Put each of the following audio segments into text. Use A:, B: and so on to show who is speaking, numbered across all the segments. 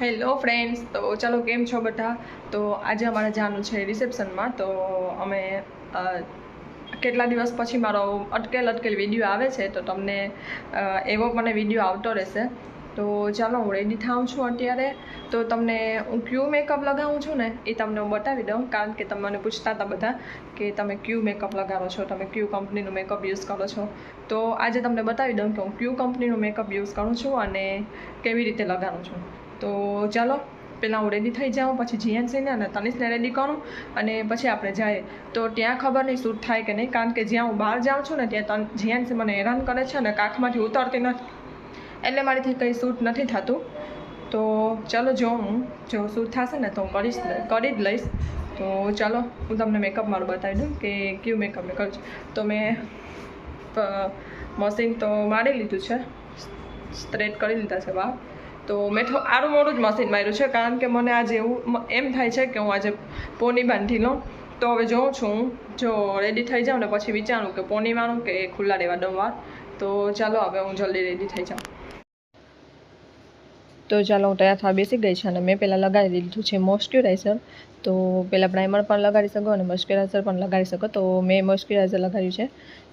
A: Hello friends, તો ચાલો કેમ છો બધા? તો આજે અમારે જવાનું છે રિસેપ્શનમાં, તો અમે કેટલા દિવસ પછી મારો અટકેલ અટકેલ વીડિયો આવે છે, તો તમને એવો મને વીડિયો આવતો રહેશે. તો ચાલો હું રેડી થાઉં છું અત્યારે. તો તમને હું ક્યુ મેકઅપ લગાવું છું ને, એ તમને હું બતાવી દઉં, કારણ કે તમે મને પૂછતા હતા બધા કે તમે ક્યુ મેકઅપ લગાવો છો, તમે ક્યુ કંપનીનું મેકઅપ યુઝ કરો છો. તો આજે તમને બતાવી દઉં કે હું ક્યુ કંપનીનું મેકઅપ યુઝ કરું છું અને કેવી રીતે લગાવું છું. તો ચાલો પહેલાં હું રેડી થઈ જાઉં, પછી જીએનસીને અને તનિષને રેડી કરું અને પછી આપણે જઈએ. તો ત્યાં ખબર નહીં શૂટ થાય કે નહીં, કારણ કે જ્યાં હું બહાર જાઉં છું ને ત્યાં તન, જીએનસી મને હેરાન કરે છે અને કાખમાંથી ઉતરતી નથી. એટલે મારીથી કંઈ શૂટ નથી થતું. તો ચાલો જો હું, જો શૂટ થશે ને તો હું કરીશ કરી જ લઈશ. તો ચાલો, હું તમને મેકઅપ મારું બતાવી દઉં કે કયું મેકઅપ મેં કરું છું. તો મેં મશીન તો મારી લીધું છે. સ્ટ્રેટ કરી લીધા છે વાળ તો મેં થોડું આરું મોડું જ મશીન માર્યું છે, કારણ કે મને આજે એવું એમ થાય છે કે હું આજે પોની બાંધી લઉં તો હવે જોઉં છું, જો રેડી થઈ જાઉં ને પછી વિચારું કે પોની મારું કે ખુલ્લા રહેવા દઉં વાર. તો ચાલો, હવે હું જલ્દી રેડી થઈ જાઉં. તો ચાલો હું તૈયાર થવા બેસી ગઈ છે અને મેં પહેલાં લગાવી દીધું છે મોઇશ્ચરાઇઝર. તો પહેલાં પ્રાઇમર પણ લગાડી શકો અને મોઇશ્ચરાઇઝર પણ લગાડી શકો. તો મેં મોઇશ્ચરાઇઝર લગાવ્યું છે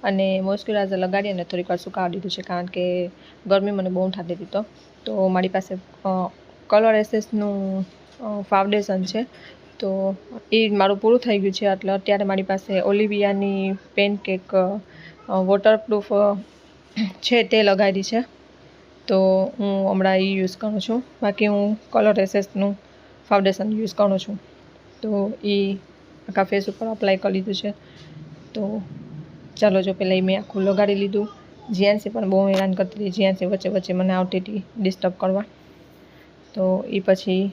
A: અને મોઇશ્ચરાઇઝર લગાડી અને થોડીક વાર સુકાવા દીધું છે કારણ કે ગરમી મને બહુ થતી હતી તો. તો મારી પાસે કલર એસેસનું ફાઉન્ડેશન છે. તો એ મારું પૂરું થઈ ગયું છે. એટલે અત્યારે મારી પાસે ઓલિવિયાની પેનકેક વોટરપ્રૂફ છે તે લગાવી છે. તો હું હમણાં એ યુઝ કરું છું. બાકી હું કલર એસેસનું ફાઉન્ડેશન યુઝ કરું છું. તો એ આખા ફેસ ઉપર અપ્લાય કરી લીધું છે. તો ચાલો જો પહેલાં એ મેં આખું લગાડી લીધું. જીએનસી પણ બહુ હેરાન કરતી હતી. જીએનસી વચ્ચે વચ્ચે મને આવતી હતી ડિસ્ટર્બ કરવા. તો એ પછી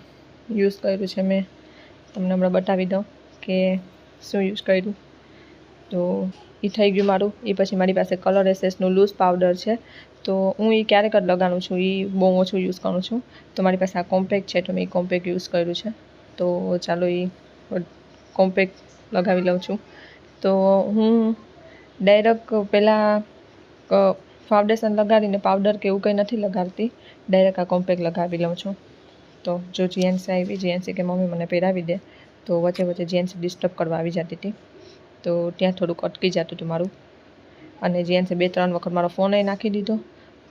A: યુઝ કર્યું છે મેં. તમને હમણાં બતાવી દઉં કે શું યુઝ કર્યું. તો એ થઈ ગયું મારું. એ પછી મારી પાસે કલર એસેસનું લૂઝ પાવડર છે. તો હું એ ક્યારેક જ લગાડું છું. એ બહુ ઓછું યુઝ કરું છું. તો મારી પાસે આ કોમ્પેક્ટ છે તો મેં એ કોમ્પેક્ટ યુઝ કર્યું છે. તો ચાલો એ કોમ્પેક્ટ લગાવી લઉં છું. તો હું ડાયરેક્ટ પહેલાં ફાઉન્ડેશન લગાડીને પાવડર કે એવું કંઈ નથી લગાડતી. ડાયરેક્ટ આ કોમ્પેક્ટ લગાવી લઉં છું. તો જો જીએનસી આવી જીએનસી કે મમ્મી મને પહેરાવી દે, તો વચ્ચે વચ્ચે જીએનસી ડિસ્ટર્બ કરવા આવી જતી હતી. તો ત્યાં થોડુંક અટકી જતું હતું મારું. અને જીએનસી બે ત્રણ વખત મારો ફોન નાખી દીધો.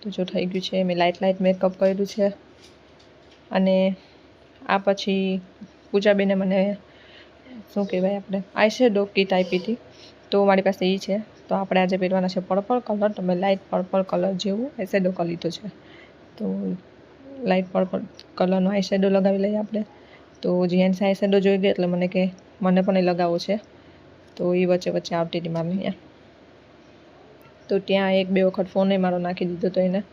A: તો જો થઈ ગયું છે, મેં લાઇટ લાઇટ મેકઅપ કર્યું છે. અને આ પછી પૂજાબેને મને શું કહેવાય આપણે આઈશેડો કીટ આપી તો મારી પાસે એ છે. તો આપણે આજે પહેરવાના છે પર્પલ કલર તો મેં લાઇટ પર્પલ કલર જેવું આઈશેડો કરી લીધો છે. તો લાઇટ પર્પલ કલરનો આઈશેડો લગાવી લઈએ આપણે. તો જીએન્સ આઈશેડો જોઈ ગઈ એટલે મને કે, મને પણ એ લગાવવો છે. તો એ વચ્ચે વચ્ચે આવતી હતી મારે અહીંયા. તો ત્યાં એક બે વખત ફોને મારો નાખી દીધો તો એને.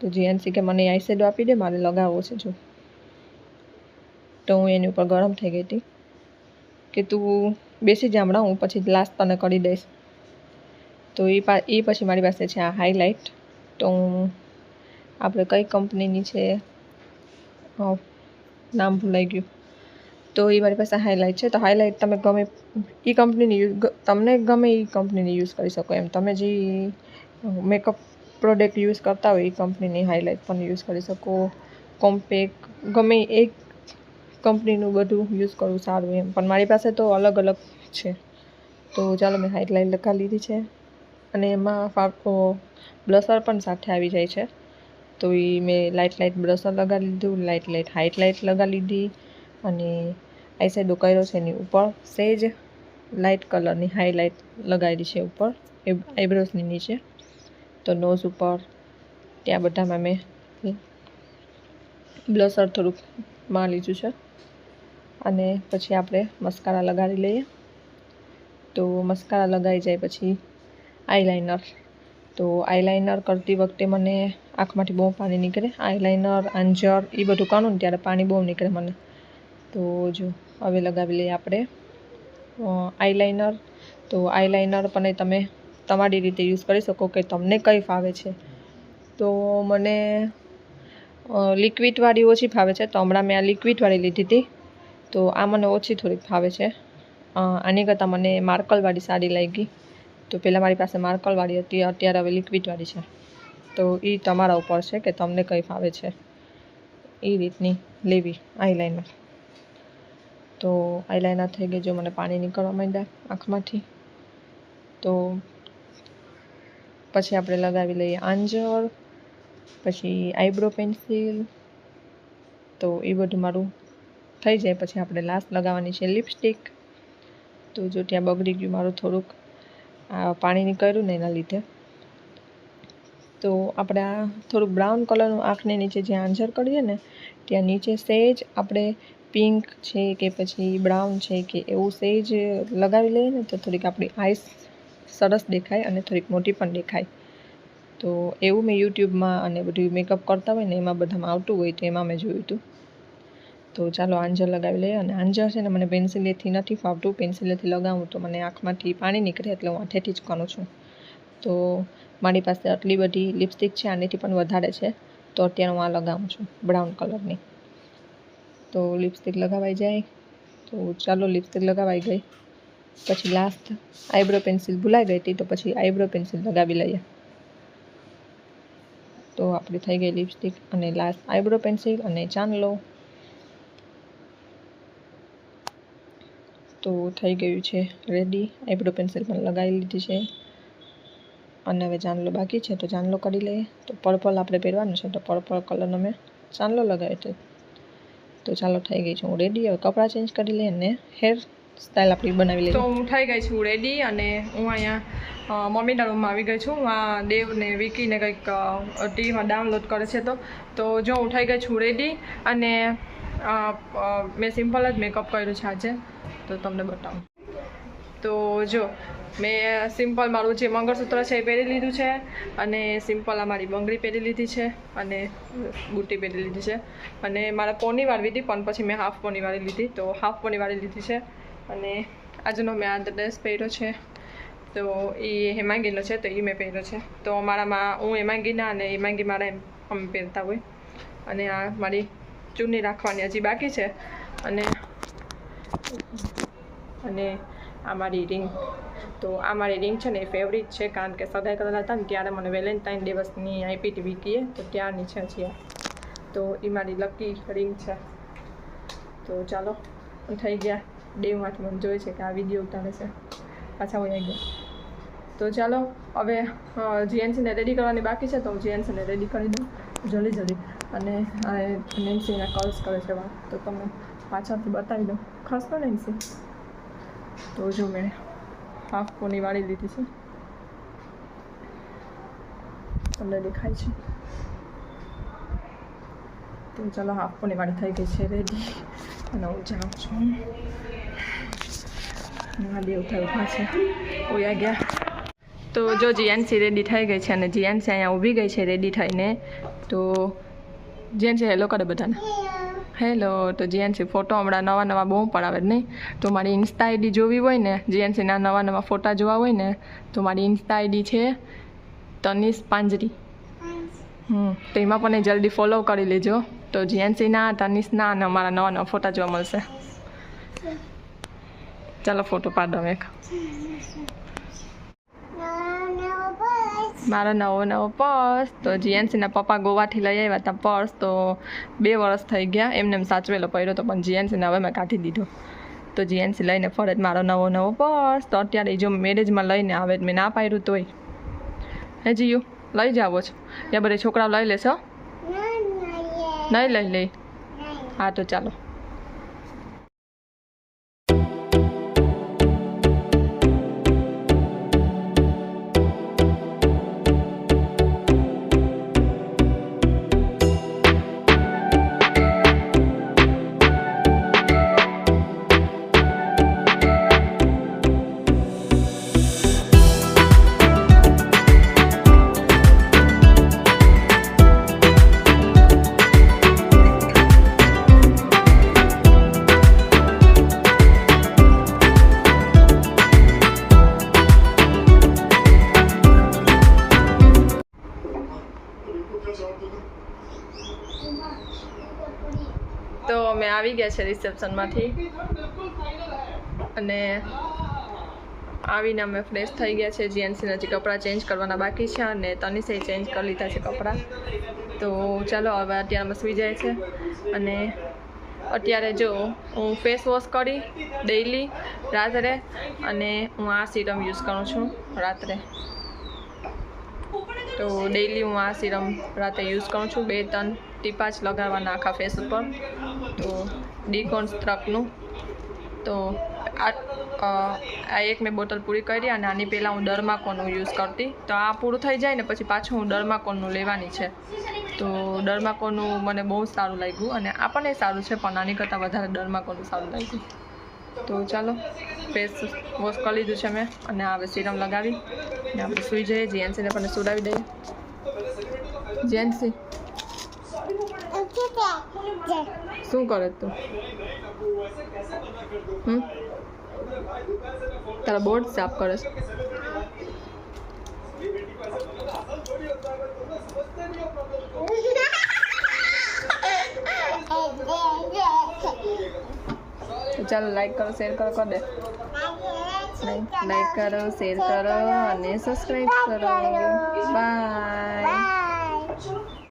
A: તો જીએનસી કે મને આઈસેડો આપી દે, મારે લગાવવો છે જો. તો હું એની ઉપર ગરમ થઈ ગઈ હતી. કે તું બેસી જા હમણાં, હું પછી લાસ્ટ તને કરી દઈશ. તો એ પા એ પછી મારી પાસે છે આ હાઇલાઇટ તો હું આપણે કઈ કંપનીની છે? નામ ભૂલાઈ ગયું. તો એ મારી પાસે હાઇલાઇટ છે. તો હાઇલાઇટ તમે ગમે એ કંપનીની યુઝ તમને ગમે એ કંપનીની યુઝ કરી શકો એમ. તમે જે મેકઅપ પ્રોડક્ટ યુઝ કરતા હોય એ કંપનીની હાઇલાઇટ પણ યુઝ કરી શકો. કોમ્પેક ગમે એક કંપનીનું બધું યુઝ કરવું સારું એમ. પણ મારી પાસે તો અલગ અલગ છે. તો ચાલો મેં હાઇલાઇટ લગાવી લીધી છે. અને એમાં ફાફો બ્લસર પણ સાથે આવી જાય છે. તો એ મેં લાઇટ લાઇટ બ્લસર લગાવી લીધું લાઇટ લાઇટ હાઇલાઇટ લગાવી લીધી અને આઈશેડો કર્યો છે એની ઉપર. સેજ લાઇટ કલરની હાઈલાઇટ લગાવેલી છે ઉપર. આઈબ્રોઝની નીચે. તો નોઝ ઉપર. ત્યાં બધામાં મેં બ્લસર થોડુંકમાં લીધું છે. અને પછી આપણે મસ્કારા લગાડી લઈએ. તો મસ્કારા લગાવી જાય પછી આઈલાઇનર તો આઈલાઇનર કરતી વખતે મને આંખમાંથી બહુ પાણી નીકળે. આઈલાઇનર આંજર એ બધું કાઢું ને ત્યારે પાણી બહુ નીકળે મને. તો જો, હવે લગાવી લઈએ આપણે આઈલાઇનર તો આઈલાઇનર પણ તમે તમારી રીતે યુઝ કરી શકો કે તમને કઈ ફાવે છે. તો મને લિક્વિડવાળી ઓછી ફાવે છે. તો હમણાં મેં આ લિક્વિડવાળી લીધી હતી. તો આ મને ઓછી થોડીક ફાવે છે. આની કરતાં મને માર્કલવાળી સારી લાગી. તો પહેલાં મારી પાસે માર્કલવાળી હતી, અત્યારે હવે લિક્વિડવાળી છે. તો એ તમારા ઉપર છે કે તમને કઈ ફાવે છે.
B: એ રીતની લેવી આઈલાઈનર તો આઈલાઈનર થઈ ગઈ, જો મને પાણી નીકળવા માંડ્યા આંખમાંથી. તો પછી આપણે લગાવી લઈએ આંજર, પછી આઈબ્રો પેન્સિલ, તો એ બધું મારું થઈ જાય. પછી આપણે લાસ્ટ લગાવવાની છે લિપસ્ટિક. તો જો ત્યાં બગડી ગયું મારું થોડુંક, આ પાણી નીકળ્યું ને એના લીધે. તો આપણે આ થોડુંક બ્રાઉન કલરનું આંખને નીચે જ્યાં આંજર કરીએ ને, ત્યાં નીચે સહેજ આપણે પિંક છે કે પછી બ્રાઉન છે કે એવું સેજ લગાવી લઈએ ને તો થોડીક આપણી આઈસ સરસ દેખાય અને થોડીક મોટી પણ દેખાય. તો એવું મેં યુટ્યુબમાં અને બધું મેકઅપ કરતા હોય ને એમાં બધામાં આવતું હોય તો એમાં મેં જોયું હતું. તો ચાલો આંજર લગાવી લઈએ અને આંજર છે ને મને પેન્સિલેથી નથી ફાવતું. પેન્સિલેથી લગાવું તો મને આંખમાંથી પાણી નીકળે એટલે હું હાથેથી જ કરું છું. તો મારી પાસે આટલી બધી લિપસ્ટિક છે, આનેથી પણ વધારે છે. તો અત્યારે હું આ લગાવું છું, બ્રાઉન કલરની. તો લિપસ્ટિક લગાવાઈ જાય. તો ચાલો લિપસ્ટિક લગાવાઈ ગઈ. પછી લાસ્ટ આઈબ્રો પેન્સિલ ભૂલાઈ ગઈ હતી તો પછી આઈબ્રો પેન્સિલ લગાવી લઈએ. તો આપણી થઈ ગઈ લિપસ્ટિક અને લાસ્ટ આઈબ્રો પેન્સિલ અને ચાંદલો. તો થઈ ગયું છે રેડી આઈબ્રો પેન્સિલ પણ લગાવી લીધી છે. અને હવે ચાંદલો બાકી છે તો ચાંદલો કરી લઈએ. તો પર્પલ આપણે પહેરવાનું છે તો પર્પલ કલરનો મેં ચાંદલો લગાવ્યો છે તો ચાલો થઈ ગઈ છું. હું રેડી હવે કપડાં ચેન્જ કરી લઈએ અને હેર સ્ટાઈલ આપણી બનાવી લઈએ.
A: તો હું થઈ ગઈ છું રેડી અને હું અહીંયા મમ્મીના રૂમમાં આવી ગઈ છું. આ દેવ ને વિકીને કંઈક ટીવીમાં ડાઉનલોડ કરે છે તો. તો જો હું થઈ ગઈ છું રેડી અને મેં સિમ્પલ જ મેકઅપ કર્યું છે આજે. તો તમને બતાવું. તો જો મેં સિમ્પલ મારું જે મંગળસૂત્ર છે એ પહેરી લીધું છે અને સિમ્પલ આ મારી બંગડી પહેરી લીધી છે અને બુટ્ટી પહેરી લીધી છે. અને મારે પોની વાળવી હતી પણ પછી મેં હાફ પોની વાળી લીધી, તો હાફ પોની વાળી લીધી છે. અને આજનો મેં આ ડ્રેસ પહેર્યો છે. તો એ હેમાંગીનો છે, તો એ મેં પહેર્યો છે. તો મારામાં હું હેમાંગીના અને હેમાંગી મારા એમ, અમે પહેરતા હોય. અને આ મારી ચૂની રાખવાની હજી બાકી છે. અને અને આ મારી રિંગ તો આ મારી રિંગ છે ને એ ફેવરિટ છે, કારણ કે સગાઈ કરેલા હતા ને ત્યારે મને વેલેન્ટાઇન દિવસની આપી હતી વીકીએ તો ત્યારની છે છીએ તો એ મારી લકી રિંગ છે. તો ચાલો થઈ ગયા. દેવમાંથી મને જોઈએ છે કે આ વીડિયો ઉતારે છે. પાછા વયા ગયા. તો ચાલો, હવે જીએનસીને રેડી કરવાની બાકી છે, તો હું જીએનસીને રેડી કરી દઉં. જલ્દી જલ્દી. અને નેન્સીના કોલ્સ કરે છે તો તમને પાછળથી બતાવી દઉં. ખસતો નેન્સી તો જો મેં હાફ પોની વાળી લીધી છે. તમને દેખાય છે. તો ચાલો હાફ પોની વાળી થઈ ગઈ છે રેડી અને હું જાઉં છું. મહાદેવ થઈ ઊભા છે. ઓયા ગયા. તો જો જીએનસી રેડી થઈ ગઈ છે અને જીએનસી અહીંયા ઊભી ગઈ છે રેડી થઈને. તો જીએનસી હેલો કરે બધાને. હેલો તો જીએનસી ફોટો હમણાં નવા નવા બહુ પડાવે આવે નહીં. તો મારી ઇન્સ્ટા આઈડી જોવી હોય ને જીએનસીના નવા નવા ફોટા જોવા હોય ને, તો મારી ઇન્સ્ટા આઈડી છે તનિષ પાંજરી. હમ, તો એમાં પણ એ જલ્દી ફોલો કરી લેજો. તો જીએનસીના તનિષના અને અમારા નવા નવા ફોટા જોવા મળશે. ચાલો, ફોટો પાડો એક. મારો નવો નવો પર્સ. તો જીએનસીના પપ્પા ગોવાથી લઈ આવ્યા હતા પર્સ. તો બે વર્ષ થઈ ગયા. એમને એમ સાચવેલો પડ્યો તો પણ જીએનસીને હવે મેં કાઢી દીધો. તો જીએનસી લઈને ફરજ મારો નવો નવો પર્સ. તો અત્યારે જો મેરેજમાં લઈને આવે મેં ના પાડ્યું તોય. હે જીયુ લઈ જાવો છો. યા બધે છોકરાઓ લઈ લેશો નહીં લઈ લઈ હા તો ચાલો. ગયા છે રિસેપ્શનમાંથી. અને આવીને અમે ફ્રેશ થઈ ગયા છે. જીએનસીના જે કપડાં ચેન્જ કરવાના બાકી છે અને તનિષે ચેન્જ કરી લીધા છે કપડાં. તો ચાલો હવે અત્યારે સુઈ જાય છે. અને અત્યારે જો હું ફેસ વોશ કરી ડેઈલી રાત્રે અને હું આ સિરમ યુઝ કરું છું રાત્રે. તો ડેઈલી હું આ સિરમ રાતે યુઝ કરું છું. બે ત્રણ ટીપા જ લગાવવાના આખા ફેસ ઉપર. તો ડીકોન્સ્ટ્રકનું તો આ એક મેં બોટલ પૂરી કરી અને આની પહેલાં હું ડર્માકોનનું યુઝ કરતી. તો આ પૂરું થઈ જાય ને પછી પાછું હું ડરમાકોનનું લેવાની છે. તો ડરમાકોનનું મને બહુ સારું લાગ્યું અને આ પણ એ સારું છે, પણ આની કરતાં વધારે ડર્માકોનનું સારું લાગ્યું. તો ચાલો, ફેસ વોશ કરી લીધું છે મેં અને હવે સિરમ લગાવી. ને આપણે સૂઈ જઈએ, જીએનસીને પણ સુડાવી દઈએ. જીએનસી. શું કરે તું? હમ? તારા બોર્ડ સાફ કરે છે. ચાલો લાઈક કરો શેર કરો, કર દે. લાઈક કરો શેર કરો અને સબસ્ક્રાઈબ કરો. બાય